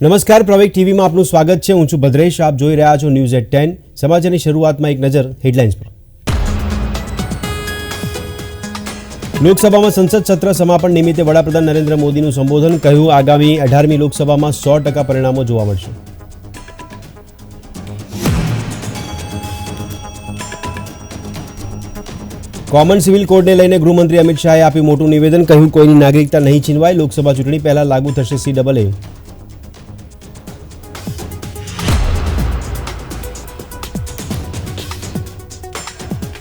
નમસ્કાર પ્રવેક ટીવીમાં આપનું સ્વાગત છે. હું છું ભદ્રેશ. આપ જોઈ રહ્યા છો ન્યૂઝ એટ ટેન. સમાચારની શરૂઆતમાં એક નજર હેડલાઇન્સ પર. લોકસભામાં સંસદ સત્ર સમાપન નિમિત્તે વડાપ્રધાન નરેન્દ્ર મોદીનું સંબોધન કહ્યું. આગામી અઢારમી લોકસભામાં સો ટકા પરિણામો જોવા મળશે. કોમન સિવિલ કોડને લઈને ગૃહમંત્રી અમિત શાહે આપ્યું મોટું નિવેદન. કહ્યું, કોઈની નાગરિકતા નહીં છીનવાય. લોકસભા ચૂંટણી પહેલા લાગુ થશે C double A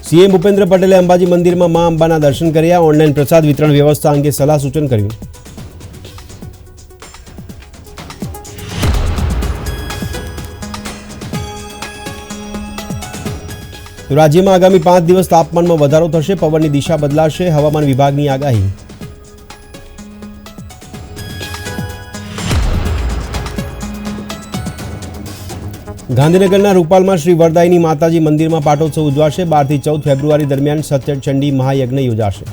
CM Bhupendra પટેલે અંબાજી મંદિરમાં મા અંબાના દર્શન કર્યા, ઓનલાઈન પ્રસાદ વિતરણ વ્યવસ્થા અંગે સલાહ સૂચન કર્યું. રાજ્યમાં આગામી પાંચ દિવસ તાપમાનમાં વધારો થશે, પવનની દિશા બદલાશે, હવામાન વિભાગની આગાહી. ગાંધીનગરના રૂપાલમાં શ્રી વરદાયની માતાજી મંદિરમાં પાટોત્સવ ઉજવાશે બારથી ચૌદ ફેબ્રુઆરી દરમિયાન સત્યચંડી મહાયજ્ઞ યોજાશે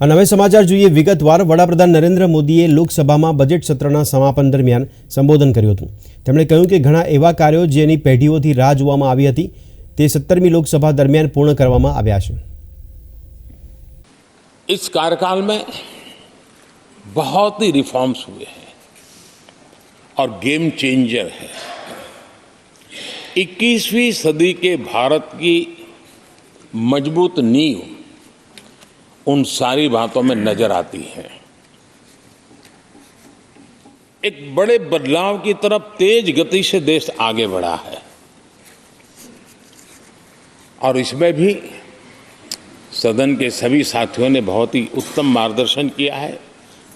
અને હવે સમાચાર જોઈએ વિગતવાર વડાપ્રધાન નરેન્દ્ર મોદીએ લોકસભામાં બજેટ સત્રના સમાપન દરમિયાન સંબોધન કર્યું હતું તેમણે કહ્યું કે ઘણા એવા કાર્યો જેની પેઢીઓથી રાહ જોવામાં આવી હતી તે સત્તરમી લોકસભા દરમિયાન પૂર્ણ કરવામાં આવ્યા છે इस कार्यकाल में बहुत ही रिफॉर्म्स हुए हैं और गेम चेंजर है। 21वीं सदी के भारत की मज़बूत नींव उन सारी बातों में नज़र आती है। एक बड़े बदलाव की तरफ़ तेज गति से देश आगे बढ़ा है। और इसमें भी सदन के सभी साथियों ने बहुत ही उत्तम मार्गदर्शन किया है।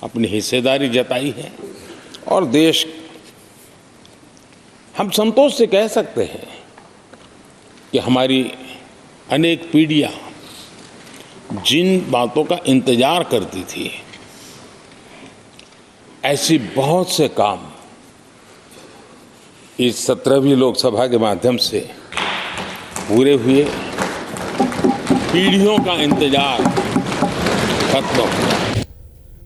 अपनी हिस्सेदारी जताई है और देश हम संतोष से कह सकते हैं कि हमारी अनेक पीढ़ियाँ जिन बातों का इंतज़ार करती थी, ऐसी बहुत से काम इस सत्रहवीं लोकसभा के माध्यम से पूरे हुए। पीढ़ियों का इंतज़ार खत्म। हुआ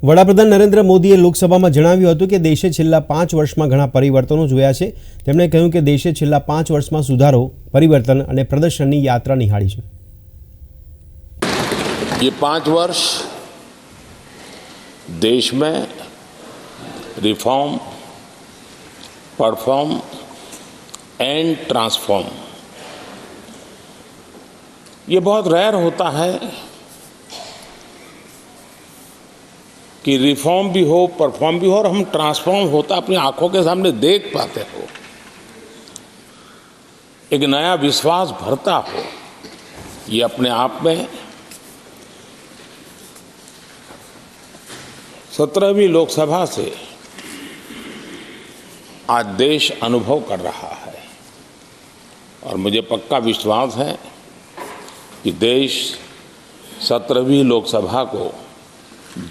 વડાપ્રધાન નરેન્દ્ર મોદીએ લોકસભામાં જણાવ્યું હતું કે દેશે છેલ્લા પાંચ વર્ષમાં ઘણા પરિવર્તનો જોયા છે તેમણે કહ્યું કે દેશે છેલ્લા પાંચ વર્ષમાં સુધારો પરિવર્તન અને પ્રદર્શનની યાત્રા નિહાળી છે ये पांच वर्ष देश में रिफॉर्म परफॉर्म एंड ट्रांसफॉर्म ये बहुत रेयर होता है कि रिफॉर्म भी हो, परफॉर्म भी हो और हम ट्रांसफॉर्म होता अपनी आँखों के सामने देख पाते हो। एक नया विश्वास भरता हो, ये अपने आप में सत्रहवीं लोकसभा से आज देश अनुभव कर रहा है और मुझे पक्का विश्वास है कि देश सत्रहवीं लोकसभा को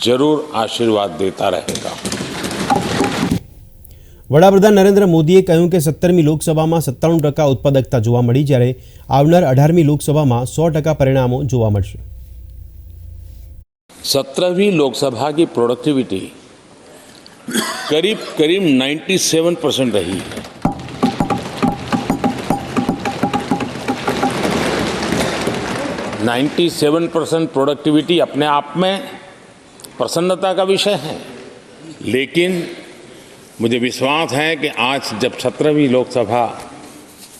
जरूर आशीर्वाद देता रहेगा વડાપ્રધાન નરેન્દ્ર મોદીએ કહ્યું કે સત્તરમી લોકસભામાં સત્તાણું ટકા ઉત્પાદકતા જોવા મળી જ્યારે આવનાર અઢારમી લોકસભામાં સો ટકા પરિણામો જોવા મળશે सत्रहवीं लोकसभा की प्रोडक्टिविटी करीब करीब 97 परसेंट रही है नाइन्टी सेवन परसेंट प्रोडक्टिविटी अपने आप में प्रसन्नता का विषय है लेकिन मुझे विश्वास है कि आज जब सत्रहवीं लोकसभा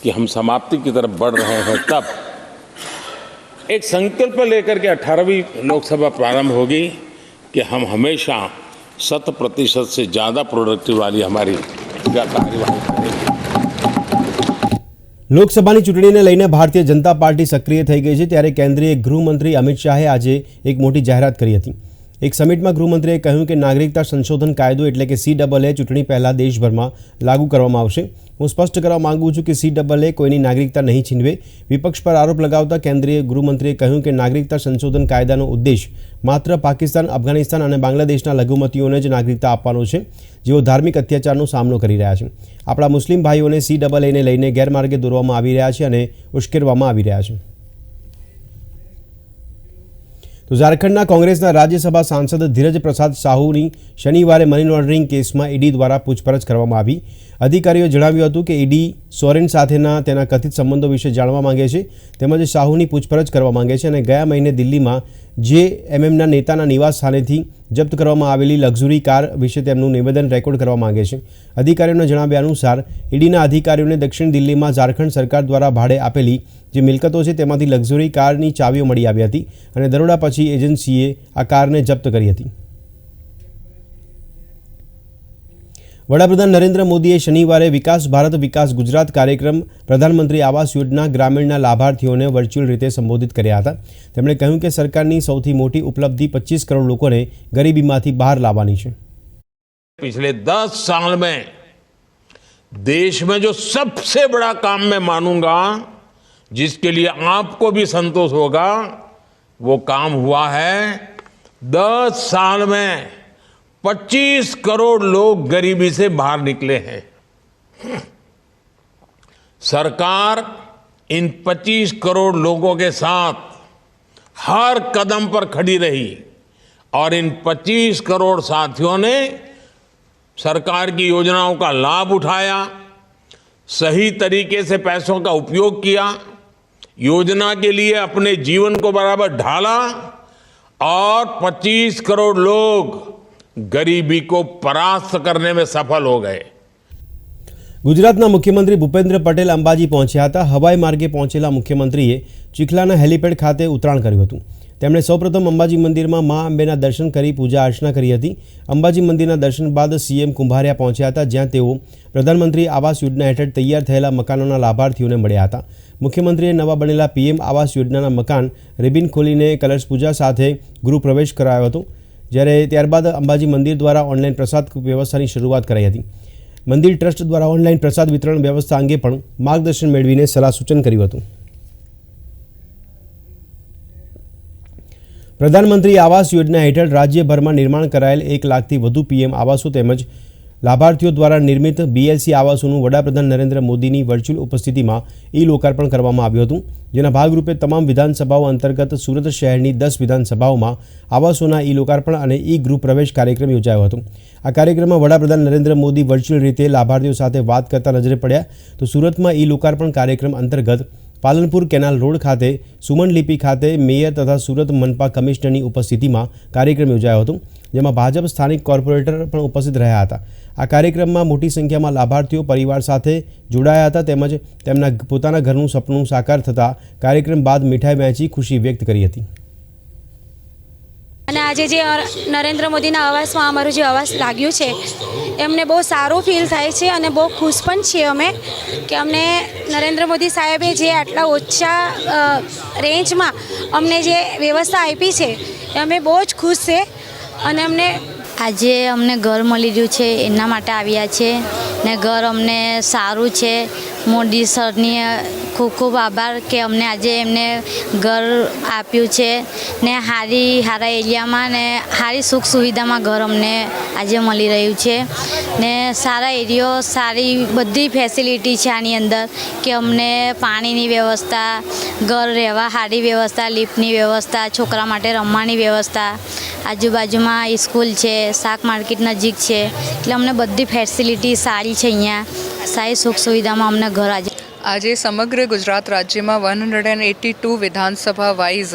की हम समाप्ति की तरफ बढ़ रहे हैं तब एक संकल्प लेकर के अठारहवीं लोकसभा प्रारंभ होगी कि हम हमेशा शत प्रतिशत से ज़्यादा प्रोडक्टिव वाली हमारी कार्यवाही करेंगे લોકસભાની ચૂંટણીને લઈને ભારતીય જનતા પાર્ટી સક્રિય થઈ ગઈ છે ત્યારે કેન્દ્રીય ગૃહમંત્રી અમિત શાહે આજે એક મોટી જાહેરાત કરી હતી એક સમિટમાં ગૃહમંત્રીએ કહ્યું કે નાગરિકતા સંશોધન કાયદો એટલે કે સી ડબલ એ ચૂંટણી પહેલાં દેશભરમાં લાગુ કરવામાં આવશે. હું સ્પષ્ટ કરવા માંગુ છું કે સી ડબલ એ કોઈની નાગરિકતા નહીં છીનવે. વિપક્ષ પર આરોપ લગાવતા કેન્દ્રીય ગૃહમંત્રીએ કહ્યું કે નાગરિકતા સંશોધન કાયદાનો ઉદ્દેશ માત્ર પાકિસ્તાન, અફઘાનિસ્તાન અને બાંગ્લાદેશના લઘુમતીઓને જ નાગરિકતા આપવાનો છે, જેઓ ધાર્મિક અત્યાચારનો સામનો કરી રહ્યા છે. આપણા મુસ્લિમ ભાઈઓને સી ડબલ એને લઈને ગેરમાર્ગે દોરવામાં આવી રહ્યા છે અને ઉશ્કેરવામાં આવી રહ્યા છે. તો ઝારખંડના કોંગ્રેસના રાજ્યસભા સાંસદ ધીરજ પ્રસાદ સાહુની શનિવારે મની લોન્ડરિંગ કેસમાં ઈડી દ્વારા પૂછપરછ કરવામાં આવી. અધિકારીઓએ જણાવ્યું હતું કે ઈડી સોરેન સાથેના તેના કથિત સંબંધો વિશે જાણવા માંગે છે, તેમજ શાહુની પૂછપરછ કરવા માંગે છે અને ગયા મહિને દિલ્હીમાં જે એમએમના નેતાના નિવાસ સ્થાનેથી જપ્ત કરવામાં આવેલી લક્ઝુરી કાર વિશે તેમનું નિવેદન રેકોર્ડ કરવા માંગે છે. અધિકારીઓના જણાવ્યા અનુસાર, ઈડીના અધિકારીઓને દક્ષિણ દિલ્હીમાં ઝારખંડ સરકાર દ્વારા ભાડે આપેલી જે મિલકતો છે તેમાંથી લક્ઝુરી કારની ચાવીઓ મળી આવી હતી અને દરોડા પછી એજન્સીએ આ કારને જપ્ત કરી હતી. વડાપ્રધાન નરેન્દ્ર મોદીએ શનિવારે વિકાસ ભારત વિકાસ ગુજરાત કાર્યક્રમ પ્રધાનમંત્રી આવાસ યોજના ગ્રામીણના લાભાર્થીઓને વર્ચ્યુઅલ રીતે સંબોધિત કર્યા હતા તેમણે કહ્યું કે સરકારની સૌથી મોટી ઉપલબ્ધિ પચીસ કરોડ લોકોને ગરીબીમાંથી બહાર લાવવાની છે पिछले दस साल में देश में जो सबसे बड़ा काम मैं मानूंगा जिसके लिए आपको भी संतोष होगा वो काम हुआ है दस साल में 25 करोड़ लोग गरीबी से बाहर निकले हैं। सरकार इन 25 करोड़ लोगों के साथ हर कदम पर खड़ी रही और इन 25 करोड़ साथियों ने सरकार की योजनाओं का लाभ उठाया, सही तरीके से पैसों का उपयोग किया, योजना के लिए अपने जीवन को बराबर ढाला और 25 करोड़ लोग गरीबी को परास्त करने में सफल हो गए ગુજરાતના મુખ્યમંત્રી ભૂપેન્દ્ર પટેલ અંબાજી પહોંચ્યા હતા હવાઈ માર્ગે પહોંચેલા મુખ્યમંત્રીએ ચીખલાના હેલીપેડ ખાતે ઉતરાણ કર્યું હતું તેમણે સૌપ્રથમ અંબાજી મંદિરમાં મા અંબેના દર્શન કરી પૂજા અર્ચના કરી હતી અંબાજી મંદિરના દર્શન બાદ સીએમ કુંભારિયા પહોંચ્યા હતા જ્યાં તેઓ પ્રધાનમંત્રી આવાસ યોજના હેઠળ તૈયાર થયેલા મકાનોના લાભાર્થીઓને મળ્યા હતા મુખ્યમંત્રીએ નવા બનેલા પીએમ આવાસ યોજનાના મકાન રિબિન ખોલીને કલશ પૂજા સાથે ગૃહ પ્રવેશ કરાયો હતો જ્યારે ત્યારબાદ અંબાજી મંદિર દ્વારા ઓનલાઈન પ્રસાદ વ્યવસ્થાની શરૂઆત કરાઈ હતી. મંદિર ટ્રસ્ટ દ્વારા ઓનલાઈન પ્રસાદ વિતરણ વ્યવસ્થા અંગે પણ માર્ગદર્શન મેળવીને સલાહ સૂચન કર્યું હતું. પ્રધાનમંત્રી આવાસ યોજના હેઠળ રાજ્યભરમાં નિર્માણ કરાયેલ એક લાખથી વધુ પીએમ આવાસો તેમજ લાભાર્થીઓ દ્વારા નિર્મિત બીએલસી આવાસોનું વડાપ્રધાન નરેન્દ્ર મોદીની વર્ચ્યુઅલ ઉપસ્થિતિમાં ઈ લોકાર્પણ કરવામાં આવ્યું હતું, જેના ભાગરૂપે તમામ વિધાનસભાઓ અંતર્ગત સુરત શહેરની દસ વિધાનસભાઓમાં આવાસોના ઈ લોકાર્પણ અને ઈ ગૃહ પ્રવેશ કાર્યક્રમ યોજાયો હતો. આ કાર્યક્રમમાં વડાપ્રધાન નરેન્દ્ર મોદી વર્ચ્યુઅલ રીતે લાભાર્થીઓ સાથે વાત કરતા નજરે પડ્યા તો સુરતમાં ઈ લોકાર્પણ કાર્યક્રમ અંતર્ગત પાલનપુર કેનાલ રોડ ખાતે, સુમન લિપિ ખાતે મેયર તથા સુરત મનપા કમિશનરની ઉપસ્થિતિમાં કાર્યક્રમ યોજાયો હતો, જેમાં ભાજપ સ્થાનિક કોર્પોરેટર પણ ઉપસ્થિત રહ્યા હતા. આ કાર્યક્રમમાં મોટી સંખ્યામાં લાભાર્થીઓ પરિવાર સાથે જોડાયા હતા તેમજ તેમના પોતાના ઘરનું સપનું સાકાર થતાં કાર્યક્રમ બાદ મીઠાઈ વહેંચી ખુશી વ્યક્ત કરી હતી. અને આજે જે નરેન્દ્ર મોદીના અવાજમાં અમારું જે અવાજ લાગ્યું છે, એમને બહુ સારું ફીલ થાય છે અને બહુ ખુશ પણ છીએ અમે કે અમને નરેન્દ્ર મોદી સાહેબે જે આટલા ઓછા રેન્જમાં અમને જે વ્યવસ્થા આપી છે, એ અમે બહુ જ ખુશ છે અને અમને આજે અમને ઘર મળી રહ્યું છે, એના માટે આવ્યા છે. ને ઘર અમને સારું છે. મોદી સરની ખૂબ ખૂબ આભાર કે અમને આજે એમને ઘર આપ્યું છે ને સારી સારા એરિયામાં ને સારી સુખ સુવિધામાં ઘર અમને આજે મળી રહ્યું છે. ને સારા એરિયો, સારી બધી ફેસિલિટી છે આની અંદર કે અમને પાણીની વ્યવસ્થા, ઘર રહેવા સારી વ્યવસ્થા લિફ્ટની વ્યવસ્થા, છોકરા માટે રમવાની વ્યવસ્થા આજુબાજુમાં સ્કૂલ છે, શાક માર્કેટ નજીક છે. એટલે અમને બધી ફેસિલિટી સારી છે અહીંયા. સારી સુખ સુવિધામાં અમને ઘર આજે આજે સમગ્ર ગુજરાત રાજ્યમાં one hundred and eighty two વિધાનસભા વાઇઝ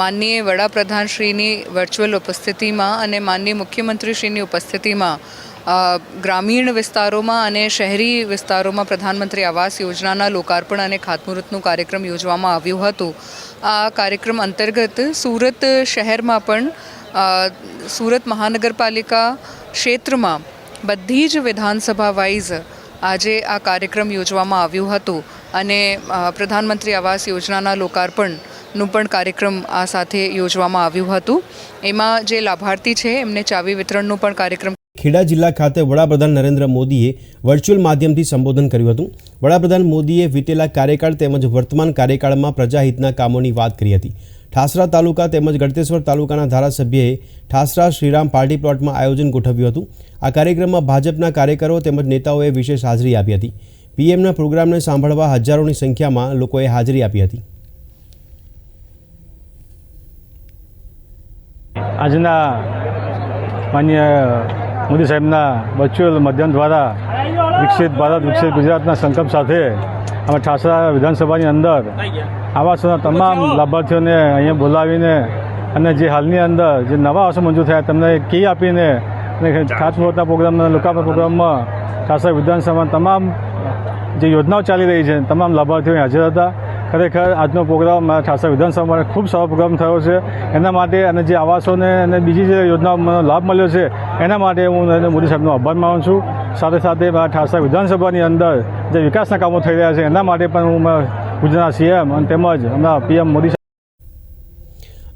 માનનીય વડાપ્રધાનશ્રીની વર્ચ્યુઅલ ઉપસ્થિતિમાં અને માનનીય મુખ્યમંત્રીશ્રીની ઉપસ્થિતિમાં ગ્રામીણ વિસ્તારોમાં અને શહેરી વિસ્તારોમાં પ્રધાનમંત્રી આવાસ યોજનાના લોકાર્પણ અને ખાતમુહૂર્તનું કાર્યક્રમ યોજવામાં આવ્યું હતું. આ કાર્યક્રમ અંતર્ગત સુરત શહેરમાં પણ સુરત મહાનગરપાલિકા ક્ષેત્રમાં બધી જ વિધાનસભા વાઇઝ આજે આ કાર્યક્રમ યોજવામાં આવ્યું હતું અને પ્રધાનમંત્રી આવાસ યોજનાના લોકાર્પણનું પણ કાર્યક્રમ આ સાથે યોજવામાં આવ્યું હતું. એમાં જે લાભાર્થી છે, એમને ચાવી વિતરણનું પણ કાર્યક્રમ ખેડા જિલ્લા ખાતે વડાપ્રધાન નરેન્દ્ર મોદીએ વર્ચ્યુઅલ માધ્યમથી સંબોધન કર્યું હતું. વડાપ્રધાન મોદીએ વીતેલા કાર્યકાળ તેમજ વર્તમાન કાર્યકાળમાં પ્રજાહિતના કામોની વાત કરી હતી. ઠાસરા તાલુકા તેમજ ગળતેશ્વર તાલુકાના ધારાસભ્યએ ઠાસરા શ્રીરામ પાર્ટી પ્લોટમાં આયોજન ગોઠવ્યું હતું. આ કાર્યક્રમમાં ભાજપના કાર્યકરો તેમજ નેતાઓએ વિશેષ હાજરી આપી હતી. પીએમના પ્રોગ્રામને સાંભળવા હજારોની સંખ્યામાં લોકોએ હાજરી આપી હતી. આજના માન્ય મોદી સાહેબના વર્ચ્યુઅલ માધ્યમ દ્વારા વિકસિત ભારત, વિકસિત ગુજરાતના સંકલ્પ સાથે અમે ઠાસરા વિધાનસભાની અંદર આવાસોના તમામ લાભાર્થીઓને અહીંયા બોલાવીને અને જે હાલની અંદર જે નવા આવાસો મંજૂર થયા તમને કી આપીને અને ખાતમુહૂર્તના પ્રોગ્રામના લોકાર્પણ પ્રોગ્રામમાં ઠાસરા વિધાનસભામાં તમામ જે યોજનાઓ ચાલી રહી છે તમામ લાભાર્થીઓ હાજર હતા. ખરેખર આજનો પ્રોગ્રામ મારા ઠાસરા વિધાનસભા માટે ખૂબ સારો પ્રોગ્રામ થયો છે. એના માટે અને જે આવાસોને અને બીજી જે યોજનાઓનો લાભ મળ્યો છે એના માટે હું નરેન્દ્ર મોદી સાહેબનો આભાર માનું છું. સાથે સાથે મારા ઠાસરા વિધાનસભાની અંદર જે વિકાસના કામો થઈ રહ્યા છે એના માટે પણ હું મારા ગુજરાતના સીએમ અને તેમજ હમણાં પીએમ મોદી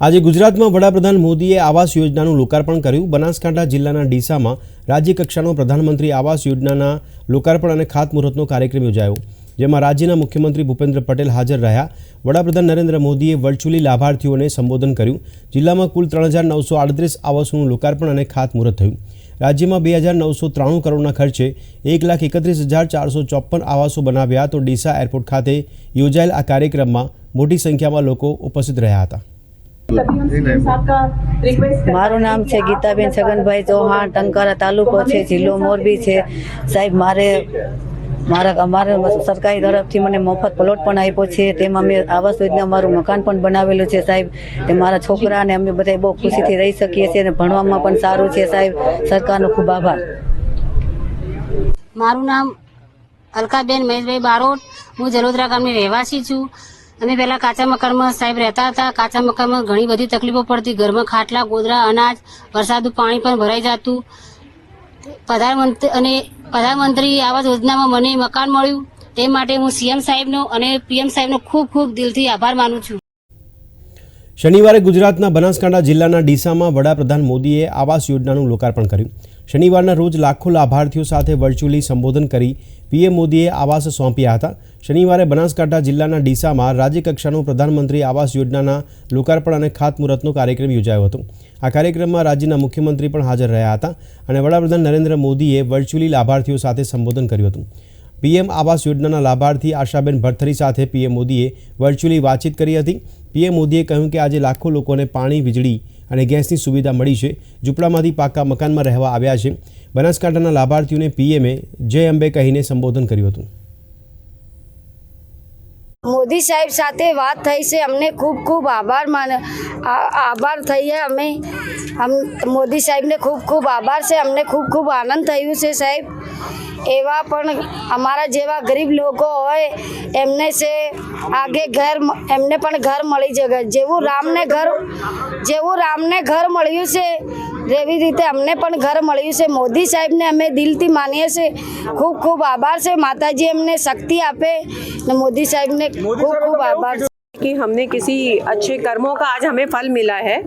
આજે ગુજરાતમાં વડાપ્રધાન મોદીએ આવાસ યોજનાનું લોકાર્પણ કર્યું. બનાસકાંઠા જિલ્લાના ડીસામાં રાજ્ય કક્ષાનો પ્રધાનમંત્રી આવાસ યોજનાના લોકાર્પણ અને ખાતમુહૂર્તનો કાર્યક્રમ યોજાયો. જેમાં રાજ્યના મુખ્યમંત્રી ભૂપેન્દ્ર પટેલ હાજર રહ્યા. વડાપ્રધાન નરેન્દ્ર મોદીએ વર્ચ્યુઅલી લાભાર્થીઓને સંબોધન કર્યું. જિલ્લામાં કુલ ત્રણ હજાર નવસો આડત્રીસ આવાસોનું લોકાર્પણ અને ખાતમુહૂર્ત થયું. રાજ્યમાં બે હજાર નવસો ત્રાણું કરોડના ખર્ચે એક લાખ એકત્રીસ હજાર ચારસો ચોપન આવાસો બનાવ્યા તો ડીસા એરપોર્ટ ખાતે યોજાયેલ આ કાર્યક્રમમાં મોટી સંખ્યામાં લોકો ઉપસ્થિત રહ્યા હતા. મારું નામ છે ગીતાબેન છગનભાઈ ચૌહાણ, ટંકારા તાલુકો છે, જિલ્લો મોરબી છે. સાહેબ, મારે મારા અમારે સરકારી તરફથી મને મફત પ્લોટ પણ આપ્યો છે. તેમાં મેં આવાસ યોજના મારું મકાન પણ બનાવેલું છે સાહેબ. તે મારા છોકરા અને અમે બધા બહુ ખુશીથી રહી શકીએ છીએ અને ભણવામાં પણ સારું છે સાહેબ. સરકારનો ખૂબ આભાર. મારું નામ અલકાબેન મહેશભાઈ બારોટ. હું જલોદરા ગામની રહેવાસી છું. અમે પહેલા કાચા મકાનમાં સાહેબ રહેતા હતા. કાચા મકાનમાં ઘણી બધી તકલીફો પડતી. ઘરમાં ખાટલા, ગોદરા, અનાજ, વરસાદનું પાણી પણ ભરાઈ જતું. પ્રધાનમંત્રી અને પ્રધાનમંત્રી આવાસ યોજનામાં મને મકાન મળ્યું. તે માટે હું સીએમ સાહેબનો અને પીએમ સાહેબનો ખૂબ ખૂબ દિલથી આભાર માનું છું. શનિવારે ગુજરાતના બનાસકાંઠા જિલ્લાના ડીસામાં વડાપ્રધાન મોદીએ આવાસ યોજનાનું લોકાર્પણ કર્યું. શનિવારના રોજ લાખો લાભાર્થીઓ સાથે વર્ચ્યુઅલી સંબોધન કરી પીએમ મોદીએ આવાસ સોંપ્યા હતા. શનિવારે બનાસકાંઠા જિલ્લાના ડીસામાં રાજ્યકક્ષાનો પ્રધાનમંત્રી આવાસ યોજનાના લોકાર્પણ અને ખાતમુહૂર્તનો કાર્યક્રમ યોજાયો હતો. આ કાર્યક્રમમાં રાજ્યના મુખ્યમંત્રી પણ હાજર રહ્યા હતા અને વડાપ્રધાન નરેન્દ્ર મોદીએ વર્ચ્યુઅલી લાભાર્થીઓ સાથે સંબોધન કર્યું હતું. પીએમ આવાસ યોજનાના લાભાર્થી આશાબેન ભરથરી સાથે પીએમ મોદીએ વર્ચ્યુઅલી વાતચીત કરી હતી. પીએમ મોદીએ કહ્યું કે આજે લાખો લોકોને પાણી વીજળી અને ગેસની સુવિધા મળી છે. ઝૂંપડામાંથી પાકા મકાનમાં રહેવા આવ્યા છે. બનાસકાંઠાના લાભાર્થીઓને પીએમએ જય અંબે કહીને સંબોધન કર્યું હતું. મોદી સાહેબ સાથે વાત થઈ છે. અમને ખૂબ ખૂબ આભાર. માન આભાર થઈએ અમ મોદી સાહેબને ખૂબ ખૂબ આભાર છે. અમને ખૂબ ખૂબ આનંદ થયું છે સાહેબ. એવા પણ અમારા જેવા ગરીબ લોકો હોય, એમને છે આગે ઘર એમને પણ ઘર મળી જગ્યા જેવું રામને ઘર, જેવું રામને ઘર મળ્યું છે એવી રીતે અમને પણ ઘર મળ્યું છે. મોદી સાહેબને અમે દિલથી માનીએ છીએ. ખૂબ ખૂબ આભાર છે. માતાજી અમને શક્તિ આપે. ને મોદી સાહેબને ખૂબ ખૂબ આભાર છે. कि हमने किसी अच्छे कर्मों का आज हमें फल मिला है।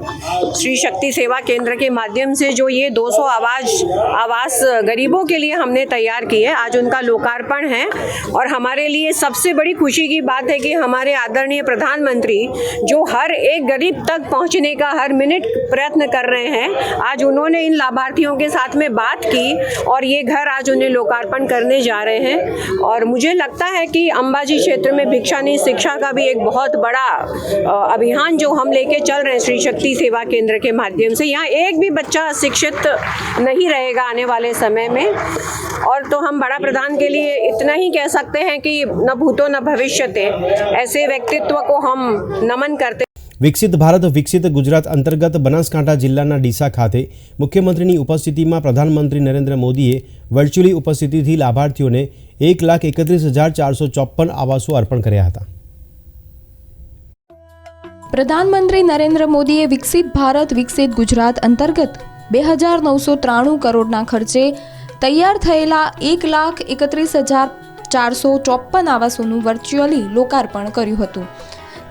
श्री शक्ति सेवा केंद्र के माध्यम से जो ये 200 आवाज़, आवास गरीबों के लिए हमने तैयार की है, आज उनका लोकार्पण है। और हमारे लिए सबसे बड़ी खुशी की बात है कि हमारे आदरणीय प्रधानमंत्री जो हर एक गरीब तक पहुँचने का हर मिनट प्रयत्न कर रहे हैं, आज उन्होंने इन लाभार्थियों के साथ में बात की और ये घर आज उन्हें लोकार्पण करने जा रहे हैं। और मुझे लगता है कि अंबाजी क्षेत्र में भिक्षा भिक्षानी शिक्षा का भी एक बहुत बड़ा अ, अभियान जो हम लेके चल रहे हैं श्री शक्ति सेवा केंद्र के माध्यम से यहाँ एक भी बच्चा शिक्षित नहीं रहेगा आने वाले समय में और तो हम बड़ा प्रधान के लिए इतना ही कह सकते हैं कि न भूतो न भविष्यते ऐसे व्यक्तित्व को हम नमन करते વિકસિત ભારત વિકસિત ગુજરાત અંતર્ગત બનાસકાંઠા જિલ્લાના ડીસા ખાતે મુખ્યમંત્રીની ઉપસ્થિતિમાં પ્રધાનમંત્રી નરેન્દ્ર મોદીએ વર્ચ્યુઅલી ઉપસ્થિતિથી લાભાર્થીઓને એક લાખ એકત્રીસ હજાર ચારસો ચોપ્પન આવાસો અર્પણ કર્યા હતા પ્રધાનમંત્રી નરેન્દ્ર મોદીએ વિકસિત ભારત, વિકસિત ગુજરાત અંતર્ગત બે હજાર નવસો ત્રાણું કરોડના ખર્ચે તૈયાર થયેલા એક લાખ એકત્રીસ હજાર ચારસો ચોપન આવાસોનું વર્ચ્યુઅલી લોકાર્પણ કર્યું હતું.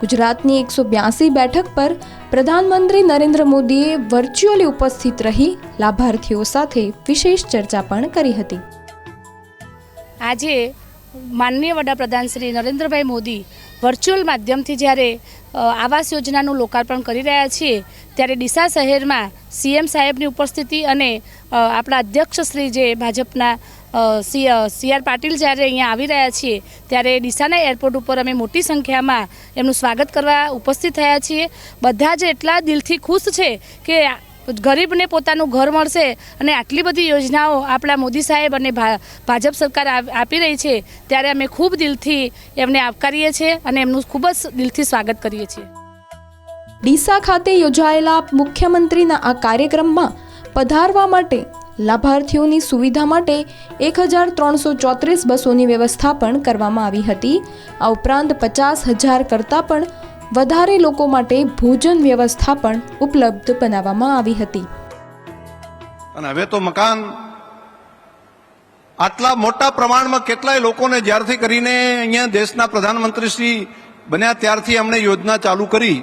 ગુજરાતની એકસો બ્યાસી બેઠક પર પ્રધાનમંત્રી નરેન્દ્ર મોદીએ વર્ચ્યુઅલી ઉપસ્થિત રહી લાભાર્થીઓ સાથે વિશેષ ચર્ચા પણ કરી હતી. આજે માનનીય વડાપ્રધાન શ્રી નરેન્દ્રભાઈ મોદી વર્ચ્યુઅલ માધ્યમથી જ્યારે આવાસ યોજનાનું લોકાર્પણ કરી રહ્યા છીએ, ત્યારે ડીસા શહેરમાં સીએમ સાહેબની ઉપસ્થિતિ અને આપણા અધ્યક્ષ શ્રી જે ભાજપના સી સી આર પાટીલ જ્યારે અહીંયા આવી રહ્યા છીએ, ત્યારે ડીસાના એરપોર્ટ ઉપર અમે મોટી સંખ્યામાં એમનું સ્વાગત કરવા ઉપસ્થિત થયા છીએ. બધા જ એટલા દિલથી ખુશ છે કે ગરીબને પોતાનું ઘર મળશે અને આટલી બધી યોજનાઓ આપણા મોદી સાહેબ અને ભાજપ સરકાર આપી રહી છે, ત્યારે અમે ખૂબ દિલથી એમને આવકારીએ છીએ અને એમનું ખૂબ જ દિલથી સ્વાગત કરીએ છીએ. ડીસા ખાતે યોજાયેલા મુખ્યમંત્રીના આ કાર્યક્રમમાં પધારવા માટે લાભાર્થીઓની સુવિધા માટે એક હજાર ત્રણસો ચોત્રીસ બસોની વ્યવસ્થા પણ કરવામાં આવી હતી. આ ઉપરાંત પચાસ હજાર કરતાં પણ વધારે લોકો માટે ભોજન વ્યવસ્થા પણ ઉપલબ્ધ બનાવવામાં આવી હતી. અને હવે તો મકાન આટલા મોટા પ્રમાણમાં કેટલાય લોકોને જ્યારથી કરીને અહીંયા દેશના પ્રધાનમંત્રી શ્રી બન્યા ત્યારથી એમણે યોજના ચાલુ કરી.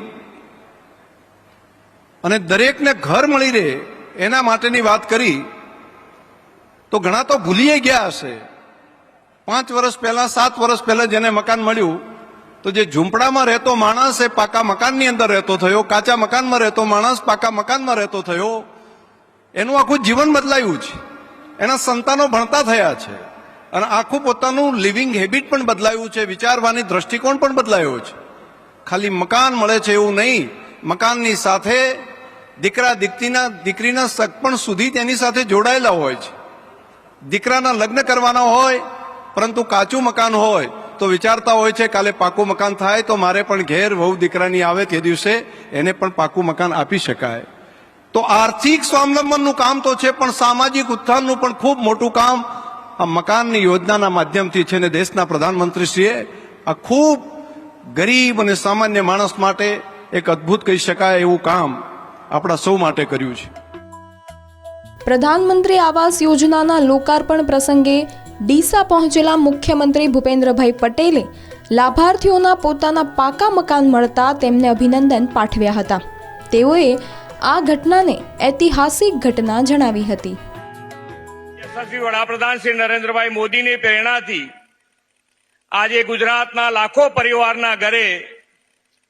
અને દરેકને ઘર મળી રહે એના માટેની વાત કરી. તો ઘણા તો ભૂલીએ ગયા હશે. પાંચ વર્ષ પહેલા, સાત વર્ષ પહેલા જેને મકાન મળ્યું તો જે ઝૂંપડામાં રહેતો માણસ એ પાકા મકાનની અંદર રહેતો થયો, કાચા મકાનમાં રહેતો માણસ પાકા મકાનમાં રહેતો થયો, એનું આખું જીવન બદલાયું છે. એના સંતાનો ભણતા થયા છે. અને આખું પોતાનું લિવિંગ હેબિટ પણ બદલાયું છે, વિચારવાની દ્રષ્ટિકોણ પણ બદલાયો છે. ખાલી મકાન મળે છે એવું નહીં, મકાનની સાથે દીકરા દીકરીના દીકરીના સગપણ સુધી તેની સાથે જોડાયેલા હોય છે. દીકરાના લગ્ન કરવાના હોય, પરંતુ કાચું મકાન હોય તો વિચારતા હોય છે, કાલે પાકું મકાન થાય તો મારે પણ ઘેર વહુ દીકરાની આવે તે દિવસે એને પણ પાકું મકાન આપી શકાય. તો આર્થિક સ્વાવલંબનનું કામ તો છે, પણ સામાજિક ઉત્થાનનું પણ ખૂબ મોટું કામ આ મકાનની યોજનાના માધ્યમથી છે ને દેશના પ્રધાનમંત્રીશ્રીએ આ ખૂબ ગરીબ અને સામાન્ય માણસ માટે એક અદ્ભુત કહી શકાય એવું કામ આપણા સૌ માટે કર્યું છે. પ્રધાનમંત્રી આવાસ યોજનાના લોકાર્પણ પ્રસંગે ડીસા પહોંચેલા મુખ્યમંત્રી ભૂપેન્દ્રભાઈ પટેલે લાભાર્થીઓના પોતાના પાકા મકાન મળતા તેમને અભિનંદન પાઠવ્યા હતા. તેઓએ આ ઘટનાને ઐતિહાસિક ઘટના જણાવી હતી. યશસ્વી વડાપ્રધાન શ્રી નરેન્દ્રભાઈ મોદીની પ્રેરણાથી આજે ગુજરાતના લાખો પરિવારના ઘરે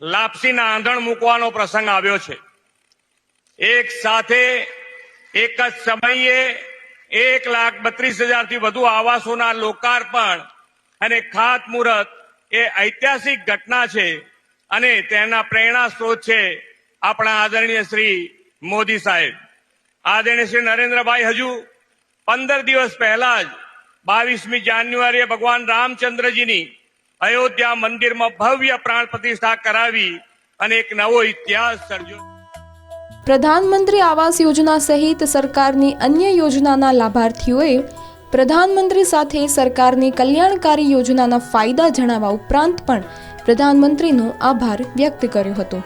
લાપસીના આંધણ મૂકવાનો પ્રસંગ આવ્યો છે. એક સાથે એક જ સમયે એક લાખ બત્રીસ હજારથી વધુ આવાસોના લોકાર્પણ અને ખાતમુહૂર્ત એ ઐતિહાસિક ઘટના છે અને તેના પ્રેરણા સ્ત્રોત છે આપણા આદરણીય શ્રી મોદી સાહેબ. આદરણીય શ્રી નરેન્દ્રભાઈ, હજુ પંદર દિવસ પહેલા જ બાવીસમી જાન્યુઆરીએ ભગવાન રામચંદ્રજીની અયોધ્યા મંદિરમાં ભવ્ય પ્રાણ પ્રતિષ્ઠા કરાવી અને એક નવો ઇતિહાસ સર્જ્યો. પ્રધાનમંત્રી આવાસ યોજના સહિત સરકારની અન્ય યોજનાના લાભાર્થીઓએ પ્રધાનમંત્રી સાથે સરકારની કલ્યાણકારી યોજનાના ફાયદા જણાવવા ઉપરાંત પણ પ્રધાનમંત્રીનો આભાર વ્યક્ત કર્યો હતો.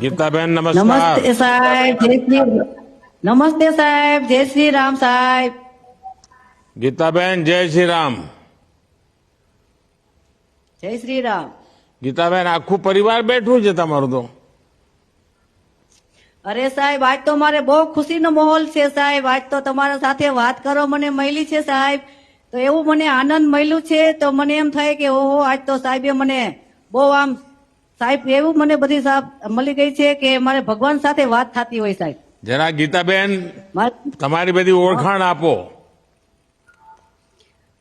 ગીતાબેન નમસ્તે નમસ્કાર સાહેબ જય શ્રી નમસ્તે સાહેબ જય શ્રી રામ સાહેબ. ગીતાબેન જય શ્રી રામ. જય શ્રી રામ. ગીતાબેન આખું પરિવાર બેઠું છે તમારું તો. અરે સાહેબ આજ તો મારે બહુ ખુશીનો માહોલ છે સાહેબ. આજ તો તમારા સાથે વાત કરો મને મળી છે સાહેબ. તો એવું મને આનંદ મળ્યું છે તો મને એમ થાય કે ઓહો આજ તો સાહેબે મને બહુ આમ સાહેબ એવું મને બધી સાહેબ મળી ગઈ છે કે મારે ભગવાન સાથે વાત થતી હોય સાહેબ. જરા ગીતાબેન માર- તમારી બધી ઓળખાણ આપો.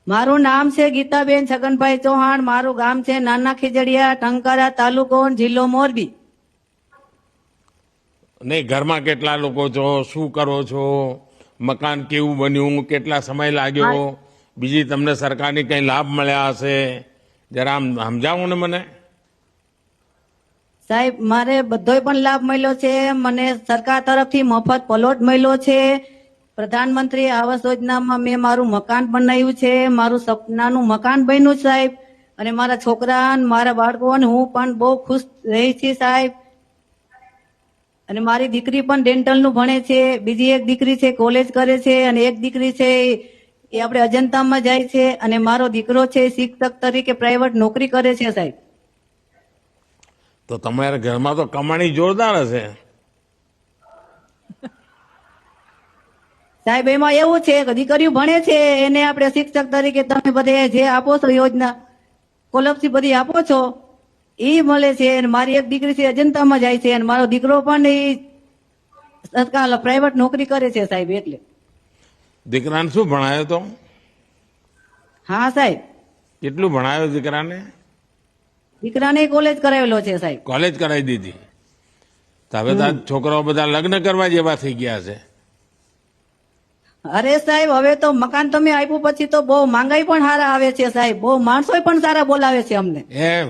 મારું નામ છે ગીતાબેન છગનભાઈ ચૌહાણ. મારું ગામ છે નાના ખીજડીયા ટંકારા તાલુકો જિલ્લો મોરબી. નહીં ઘરમાં કેટલા લોકો છો? શું કરો છો? મકાન કેવું બન્યું? કેટલા સમય લાગ્યો? બીજી તમને સરકારની કઈ લાભ મળ્યા હશે? જરા આમ સમજાવો ને મને. સાહેબ મારે બધોય પણ લાભ મળ્યો છે. મને સરકાર તરફથી મફત પ્લોટ મળ્યો છે. પ્રધાનમંત્રી આવાસ યોજનામાં મેં મારું મકાન બનાવ્યું છે. મારું સપનાનું મકાન બન્યું સાહેબ. અને મારા છોકરા મારા બાળકો હું પણ બહુ ખુશ રહી છી સાહેબ. અને મારી દીકરી પણ ડેન્ટલનું ભણે છે. બીજી એક દીકરી છે કોલેજ કરે છે અને એક દીકરી છે એ આપણે અજંતામાં જાય છે અને મારો દીકરો છે શિક્ષક તરીકે પ્રાઇવેટ નોકરી કરે છે સાહેબ. તો તમારા ઘરમાં તો કમાણી જોરદાર હશે. સાહેબ એમાં એવું છે કે દીકરીઓ ભણે છે એને આપણે શિક્ષક તરીકે તમે બધે જે આપો છો યોજના સ્કોલરશીપ બધી આપો છો. એ મળે છે અને મારી એક દીકરી છે અજંતામાં જાય છે અને મારો દીકરો પણ એ તત્કાલ પ્રાઇવેટ નોકરી કરે છે સાહેબ એટલે. દીકરાને શું ભણાયો તો? હા સાહેબ. કેટલું ભણાયો દીકરાને? દીકરાને કોલેજ કરાવેલો છે સાહેબ. કોલેજ કરાવી દીધી. હવે તો છોકરાઓ બધા લગ્ન કરવા જેવા થઈ ગયા છે. અરે સાહેબ હવે તો મકાન તમે આપ્યું પછી તો બહુ માંગાઈ પણ સારા આવે છે સાહેબ. બહુ માણસો પણ સારા બોલાવે છે અમને. એમ.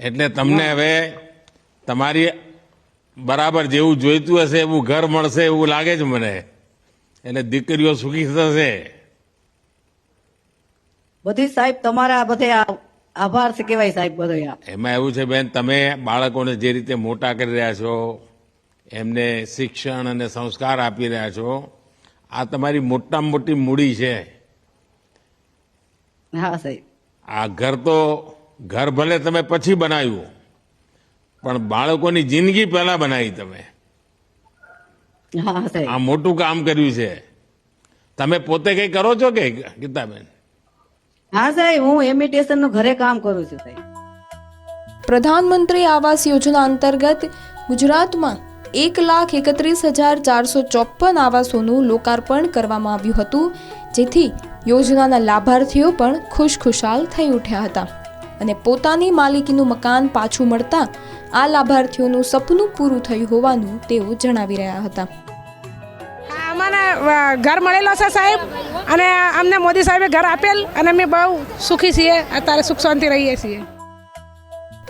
એટલે તમને હવે તમારી બરાબર જેવું જોઈતું હશે એવું ઘર મળશે એવું લાગે છે મને. એટલે દીકરીઓ સુખી થશે. બધી સાહેબ તમારા બધે આભાર છે કેવાય સાહેબ બધો એમાં એવું છે બેન તમે બાળકોને જે રીતે મોટા કરી રહ્યા છો એમને શિક્ષણ અને સંસ્કાર આપી રહ્યા છો આ તમારી મોટામાં મોટી મૂડી છે. હા સાહેબ. આ ઘર તો ઘર ભલે તમે પછી બનાવ્યું પણ બાળકોની જિંદગી પહેલા બનાવી તમે. હા સાહેબ. આ મોટું કામ કર્યું છે. તમે પોતે કઈ કરો છો કે ગીતાબેન? હા સાહેબ હું એમિટેશનનું ઘરે કામ કરું છું સાહેબ. પ્રધાનમંત્રી આવાસ યોજના અંતર્ગત ગુજરાતમાં એક લાખ એકત્રીસ હજાર ચારસો ચોપન આવાસોનું લોકાર્પણ કરવામાં આવ્યું હતું જેથી યોજનાના લાભાર્થીઓ પણ ખુશખુશાલ થઈ ઉઠ્યા હતા. અને પોતાની માલિકીનું મકાન પાછું મળતા આ લાભાર્થીઓનું સપનું પૂરું થયું હોવાનું તેઓ જણાવી રહ્યા હતા. અમારે ઘર મળેલો છે સાહેબ અને અમને મોદી સાહેબે ઘર આપેલ અને અમે બહુ સુખી છીએ અત્યારે સુખ શાંતિ રહીએ છીએ.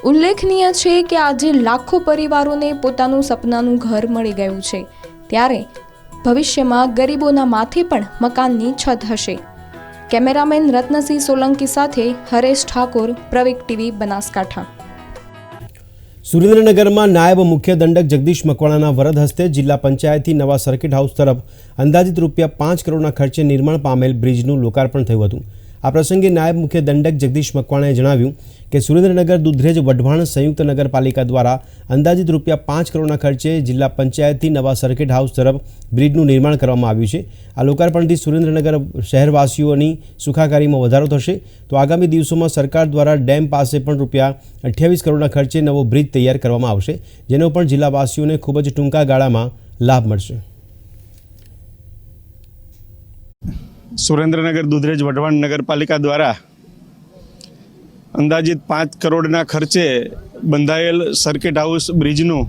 ઉલ્લેખનીય છે કે આજે લાખો પરિવારોને પોતાનું સપનાનું ઘર મળી ગયું છે. ત્યારે ભવિષ્યમાં ગરીબોના માથે પણ મકાનની છત હશે. કેમેરામેન રત્નસિંહ સોલંકી સાથે હરેશ ઠાકોર, પ્રવિક ટીવી, બનાસકાંઠા. સુરેન્દ્રનગરમાં નાયબ મુખ્ય દંડક જગદીશ મકવાણાના વરદ હસ્તે જિલ્લા પંચાયતથી નવા સર્કિટ હાઉસ તરફ અંદાજિત રૂપિયા પાંચ કરોડના ખર્ચે નિર્માણ પામેલ બ્રિજનું લોકાર્પણ થયું હતું. આ પ્રસંગે નાયબ મુખ્ય દંડક જગદીશ મકવાણાએ જણાવ્યું કે સુરેન્દ્રનગર દુધરેજ વઢવાણ સંયુક્ત નગરપાલિકા દ્વારા અંદાજિત રૂપિયા પાંચ કરોડના ખર્ચે જિલ્લા પંચાયતથી નવા સર્કિટ હાઉસ તરફ બ્રિજનું નિર્માણ કરવામાં આવ્યું છે. આ લોકાર્પણથી સુરેન્દ્રનગર શહેરવાસીઓની સુખાકારીમાં વધારો થશે. તો આગામી દિવસોમાં સરકાર દ્વારા ડેમ પાસે પણ રૂપિયા અઠ્યાવીસ કરોડના ખર્ચે નવો બ્રિજ તૈયાર કરવામાં આવશે, જેનો પણ જિલ્લાવાસીઓને ખૂબ જ ટૂંકા ગાળામાં લાભ મળશે. સુરેન્દ્રનગર દુધરેજ વઢવાણ નગરપાલિકા દ્વારા અંદાજિત પાંચ કરોડના ખર્ચે બંધાયેલ સર્કિટ હાઉસ બ્રિજનું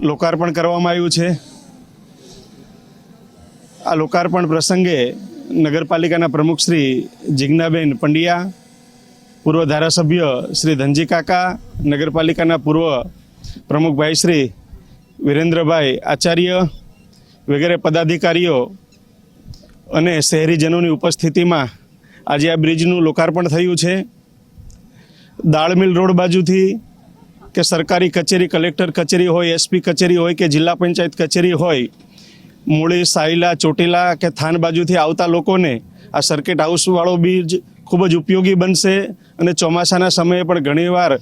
લોકાર્પણ કરવામાં આવ્યું છે. આ લોકાર્પણ પ્રસંગે નગરપાલિકાના પ્રમુખ શ્રી જિજ્ઞાબેન પંડ્યા, પૂર્વ ધારાસભ્ય શ્રી ધનજી કાકા, નગરપાલિકાના પૂર્વ પ્રમુખભાઈ શ્રી વિરેન્દ્રભાઈ આચાર્ય વગેરે પદાધિકારીઓ અને શહેરીજનોની ઉપસ્થિતિમાં આજે આ બ્રિજનું લોકાર્પણ થયું છે. દાળમિલ રોડ બાજુથી કે સરકારી કચેરી, કલેક્ટર કચેરી હોય, એસપી કચેરી હોય કે જિલ્લા પંચાયત કચેરી હોય, મૂળી સાયલા, ચોટીલા કે થાન બાજુથી આવતા લોકોને આ સર્કિટ હાઉસવાળો બ્રિજ ખૂબ જ ઉપયોગી બનશે અને ચોમાસાના સમયે પણ ઘણીવાર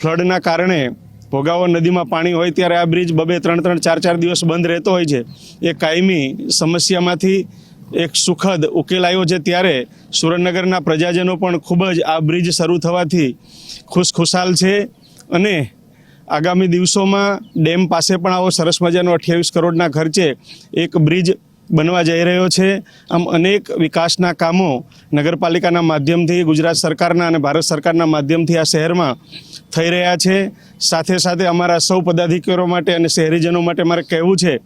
ફ્લડના કારણે ભોગાવો નદીમાં પાણી હોય ત્યારે આ બ્રિજ બબે ત્રણ ત્રણ ચાર ચાર દિવસ બંધ રહેતો હોય છે. એ કાયમી સમસ્યામાંથી એક સુખદ ઉકેલ આવ્યો છે ત્યારે સુરેન્દ્રનગરના પ્રજાજનો પણ ખૂબ જ આ બ્રિજ શરૂ થવાથી ખુશખુશાલ છે અને આગામી દિવસોમાં ડેમ પાસે પણ આવો સરસ મજાનો અઠ્યાવીસ કરોડના ખર્ચે એક બ્રિજ બનવા જઈ રહ્યો છે. આમ અનેક વિકાસના કામો નગરપાલિકાના માધ્યમથી, ગુજરાત સરકારના અને ભારત સરકારના માધ્યમથી આ શહેરમાં થઈ રહ્યા છે. સાથે સાથે અમારા સૌ પદાધિકારીઓ માટે અને શહેરીજનો માટે મારે કહેવું છે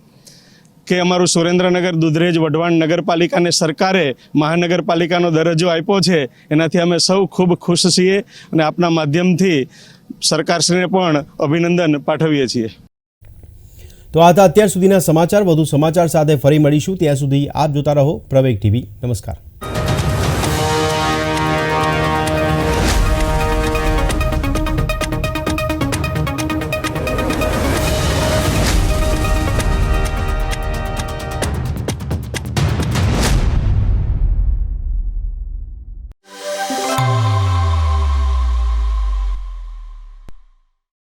કે અમારું સુરેન્દ્રનગર દુધરેજ વઢવાણ નગરપાલિકાને સરકારે મહાનગરપાલિકાનો દરજ્જો આપ્યો છે, એનાથી અમે સૌ ખૂબ ખુશ છીએ અને આપના માધ્યમથી સરકારશ્રીને પણ અભિનંદન પાઠવીએ છીએ. તો આ હતા અત્યાર સુધીના સમાચાર. વધુ સમાચાર સાથે ફરી મળીશું. ત્યાં સુધી આપ જોતા રહો પ્રવેગ ટીવી. નમસ્કાર.